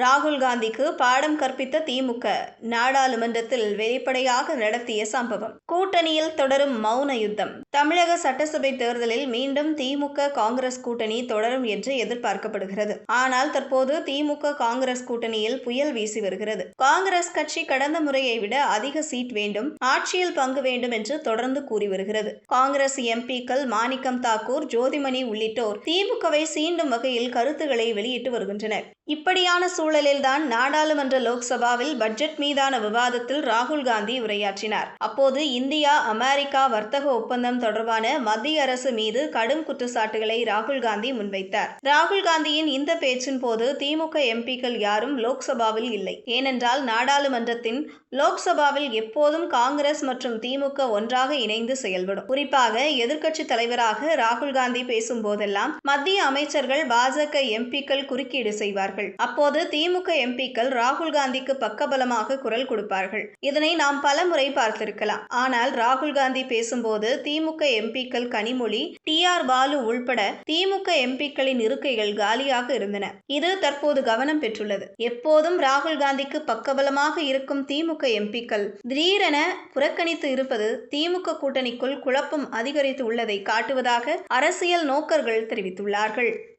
ராகுல் காந்திக்கு பாடம் கற்பித்த திமுக நாடாளுமன்றத்தில் வெளிப்படையாக நடத்திய சம்பவம். கூட்டணியில் தொடரும் மௌன யுத்தம். தமிழக சட்டசபை தேர்தலில் மீண்டும் திமுக காங்கிரஸ் கூட்டணி தொடரும் என்று எதிர்பார்க்கப்படுகிறது. ஆனால் தற்போது திமுக காங்கிரஸ் கூட்டணியில் புயல் வீசி வருகிறது. காங்கிரஸ் கட்சி கடந்த முறையை விட அதிக சீட் வேண்டும் ஆட்சியில் பங்கு வேண்டும் என்று தொடர்ந்து கூறி வருகிறது. காங்கிரஸ் எம்பிக்கள் மாணிக்கம் தாக்கூர் ஜோதிமணி உள்ளிட்டோர் திமுகவை சீண்டும் வகையில் கருத்துக்களை வெளியிட்டு வருகின்றனர். இப்படியான சூழலில்தான் நாடாளுமன்ற லோக்சபாவில் பட்ஜெட் மீதான விவாதத்தில் ராகுல் காந்தி உரையாற்றினார். அப்போது இந்தியா அமெரிக்கா வர்த்தக ஒப்பந்தம் தொடர்பான மத்திய அரசு மீது கடும் குற்றச்சாட்டுகளை ராகுல் காந்தி முன்வைத்தார். ராகுல் காந்தியின் இந்த பேச்சின் போது திமுக எம்பிக்கள் யாரும் லோக்சபாவில் இல்லை. ஏனென்றால் நாடாளுமன்றத்தின் லோக்சபாவில் எப்போதும் காங்கிரஸ் மற்றும் திமுக ஒன்றாக இணைந்து செயல்படும். குறிப்பாக எதிர்க்கட்சி தலைவராக ராகுல் காந்தி பேசும் போதெல்லாம் மத்திய அமைச்சர்கள் பாஜக எம்பிக்கள் குறுக்கீடு செய்வார்கள். அப்போது திமுக எம்பிக்கள் ராகுல் காந்திக்கு பக்கபலமாக குரல் கொடுப்பார்கள். இதனை நாம் பல முறை பார்த்திருக்கலாம். ஆனால் ராகுல் காந்தி பேசும்போது திமுக எம்பிக்கள் கனிமொழி டி ஆர் பாலு உள்பட திமுக எம்பிக்களின் இருக்கைகள் காலியாக இருந்தன. இது தற்போது கவனம் பெற்றுள்ளது. எப்போதும் ராகுல் காந்திக்கு பக்கபலமாக இருக்கும் திமுக எம்பிக்கள் திடீரென புறக்கணித்து இருப்பது திமுக கூட்டணிக்குள் குழப்பம் அதிகரித்து உள்ளதை காட்டுவதாக அரசியல் நோக்கர்கள் தெரிவித்துள்ளார்கள்.